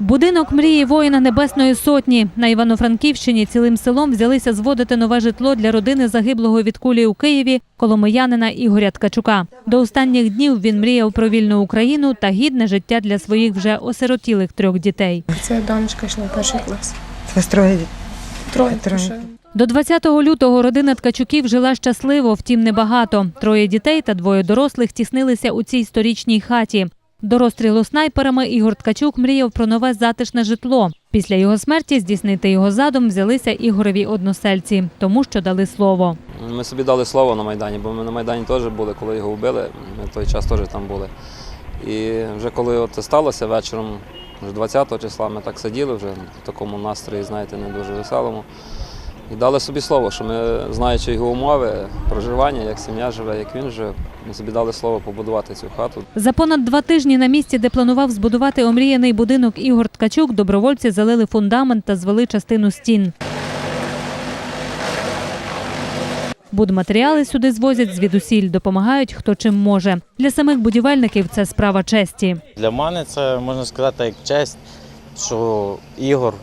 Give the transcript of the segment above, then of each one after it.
Будинок мрії воїна Небесної Сотні на Івано-Франківщині цілим селом взялися зводити нове житло для родини загиблого від кулі у Києві коломиянина Ігоря Ткачука. До останніх днів він мріяв про вільну Україну та гідне життя для своїх вже осиротілих трьох дітей. Це донечка йшла в перший клас. Це строє Троє. Троє. До 20 лютого родина Ткачуків жила щасливо, втім небагато. Троє дітей та двоє дорослих тіснилися у цій сторічній хаті. До розстрілу снайперами Ігор Ткачук мріяв про нове затишне житло. Після його смерті здійснити його задум взялися Ігорові односельці, тому що дали слово. Ми собі дали слово на Майдані, бо ми на Майдані теж були, коли його вбили. Ми в той час теж там були. І вже коли це сталося вечором, вже 20 числа, ми так сиділи вже в такому настрої, знаєте, не дуже веселому. І дали собі слово, що ми, знаючи його умови, проживання, як сім'я живе, як він живе, ми собі дали слово побудувати цю хату. За понад два тижні на місці, де планував збудувати омріяний будинок Ігор Ткачук, добровольці залили фундамент та звели частину стін. Будматеріали сюди звозять звідусіль, допомагають хто чим може. Для самих будівельників це справа честі. Для мене це можна сказати як честь, що Ігор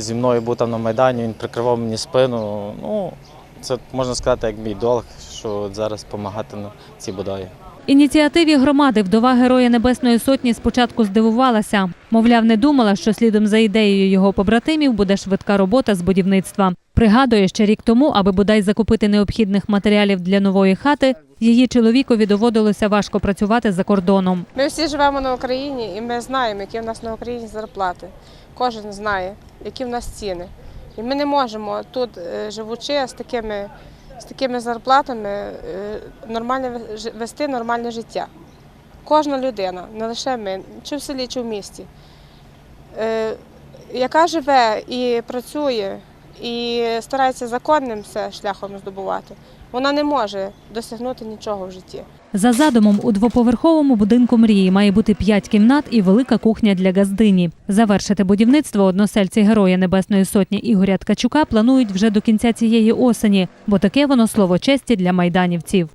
зі мною був там на Майдані, він прикривав мені спину. Ну, це можна сказати як мій долг, що зараз допомагати на цій будові. Ініціативі громади вдова Героя Небесної Сотні спочатку здивувалася. Мовляв, не думала, що слідом за ідеєю його побратимів буде швидка робота з будівництва. Пригадує, ще рік тому, аби бодай закупити необхідних матеріалів для нової хати, її чоловікові доводилося важко працювати за кордоном. Ми всі живемо на Україні і ми знаємо, які в нас на Україні зарплати. Кожен знає, які в нас ціни. І ми не можемо тут, е, живучи з такими, з такими зарплатами, нормальне нормально вести нормальне життя. Кожна людина, не лише ми, чи в селі, чи в місті, е, яка живе і працює, і старається законним все шляхом здобувати, вона не може досягнути нічого в житті. За задумом, у двоповерховому будинку мрії має бути п'ять кімнат і велика кухня для газдині. Завершити будівництво односельці Героя Небесної Сотні Ігоря Ткачука планують вже до кінця цієї осені, бо таке воно слово честі для майданівців.